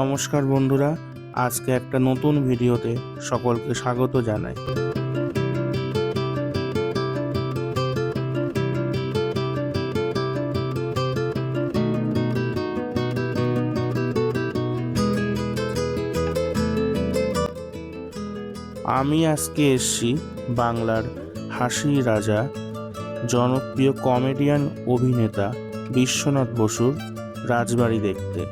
নমস্কার বন্ধুরা, আজকে একটা নতুন ভিডিওতে সকলকে স্বাগত জানাই। আমি আজকে এসছি বাংলার হাসি রাজা, জনপ্রিয় কমেডিয়ান অভিনেতা বিশ্বনাথ বসুর রাজবাড়ি দেখতে।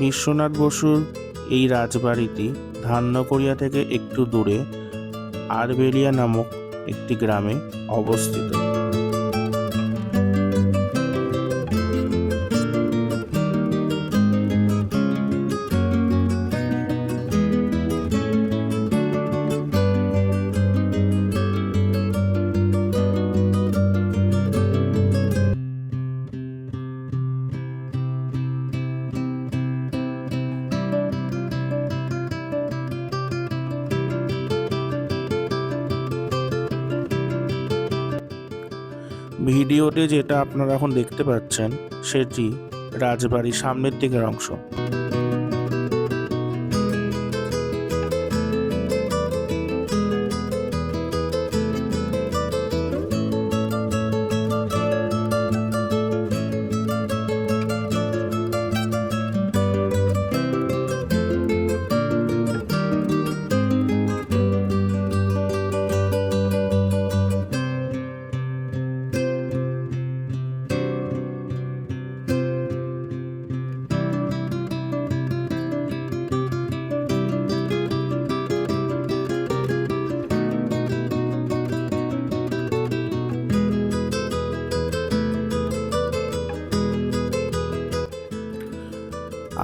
বিশ্বনাথ বসুর এই রাজবাড়িটি ধান্যকড়িয়া থেকে একটু দূরে আরবেলিয়া নামক একটি গ্রামে অবস্থিত। ভিডিওতে যেটা আপনারা এখন দেখতে পাচ্ছেন সেটি রাজবাড়ির সামনের দিকের অংশ।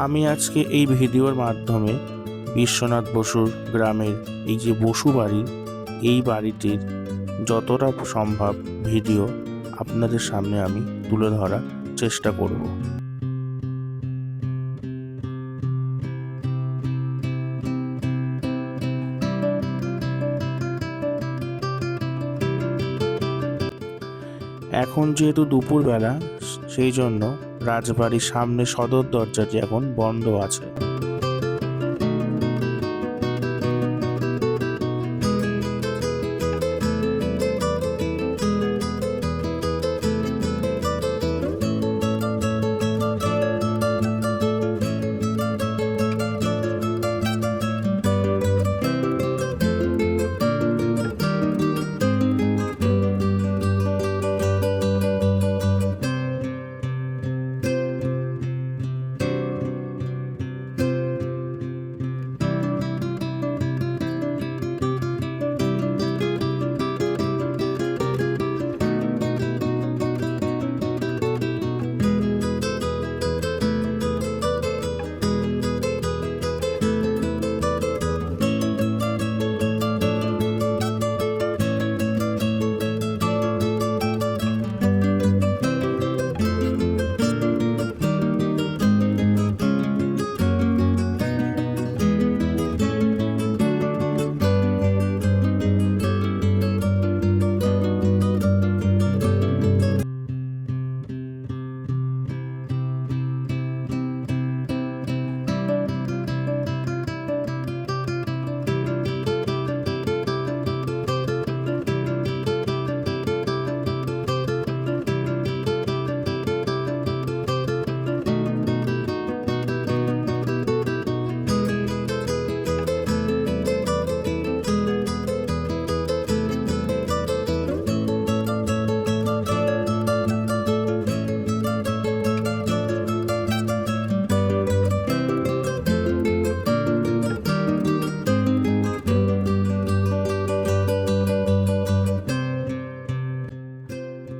আমি আজকে এই ভিডিওর মাধ্যমে বিশ্বনাথ বসুর গ্রামের এই যে বসু বাড়ি, এই বাড়িটির যতটা সম্ভব ভিডিও আপনাদের সামনে আমি তুলে ধরার চেষ্টা করব। এখন যেহেতু দুপুরবেলা, সেই জন্য রাজবাড়ির সামনে সদর দরজাটি এখন বন্ধ আছে।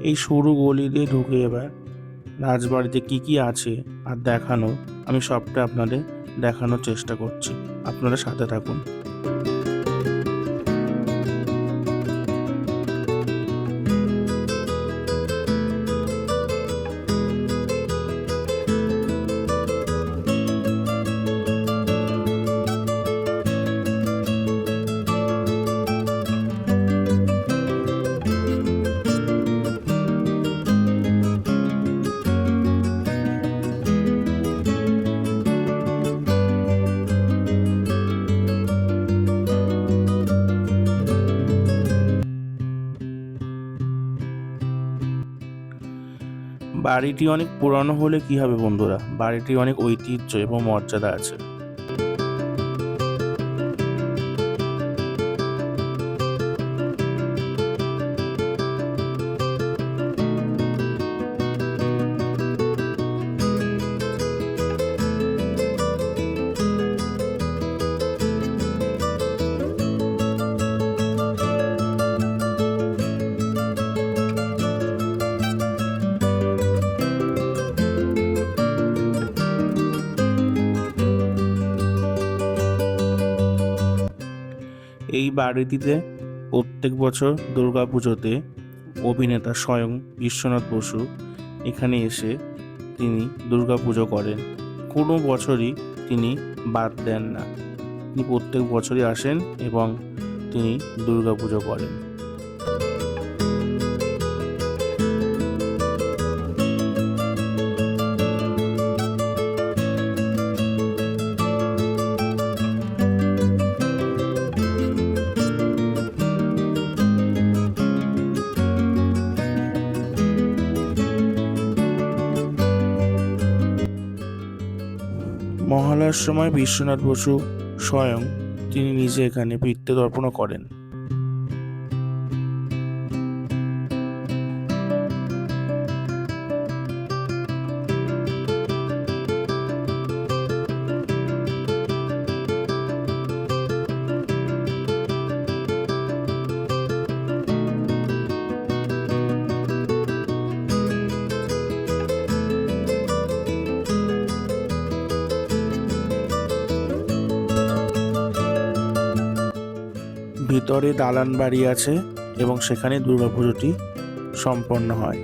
এই সরু গলিতে ঢুকে এবার রাজবাড়িতে কি কি আছে আর দেখানো, আমি সবটা আপনাদের দেখানোর চেষ্টা করছি। আপনারা সাথে থাকুন। বাড়িটি অনেক পুরানো হলে কি হবে বন্ধুরা? বাড়িটি অনেক ঐতিহ্য এবং মর্যাদা আছে। এই বাড়িটিতে প্রত্যেক বছর দুর্গাপুজোতে অভিনেতা স্বয়ং বিশ্বনাথ বসু এখানে এসে তিনি দুর্গাপুজো করেন। কোনো বছরই তিনি বাদ দেন না। তিনি প্রত্যেক বছরই আসেন এবং তিনি দুর্গাপুজো করেন। মহালয়ার সময় বিশ্বনাথ বসু স্বয়ং তিনি নিজে এখানে পিতৃ তর্পণ করেন। ভিতরে দালান বাড়ি আছে এবং সেখানে দুর্গাপুজোটি সম্পন্ন হয়।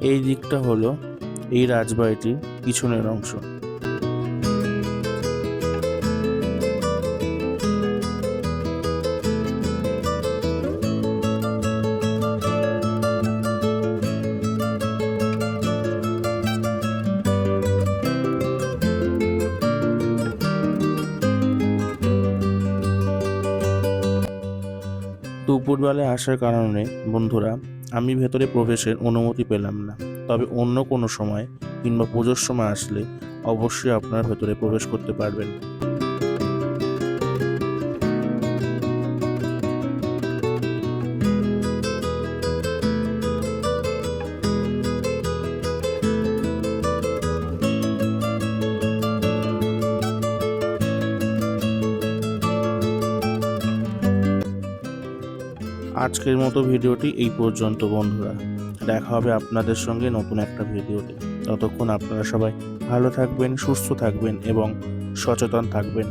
এই দিকটা হলো এই রাজবাড়িটির পিছনের অংশ। দুপুরবেলায় আসার কারণে বন্ধুরা আমি ভেতরে প্রবেশের অনুমতি পেলাম না। তবে অন্য কোনো সময় কিংবা পুজোর সময় আসলে অবশ্যই আপনারা ভেতরে প্রবেশ করতে পারবেন। আজকের মতো ভিডিওটি এই পর্যন্ত, বন্ধুরা। দেখা হবে আপনাদের সঙ্গে নতুন একটা ভিডিওতে। ততক্ষণ আপনারা সবাই ভালো থাকবেন, সুস্থ থাকবেন এবং সচেতন থাকবেন।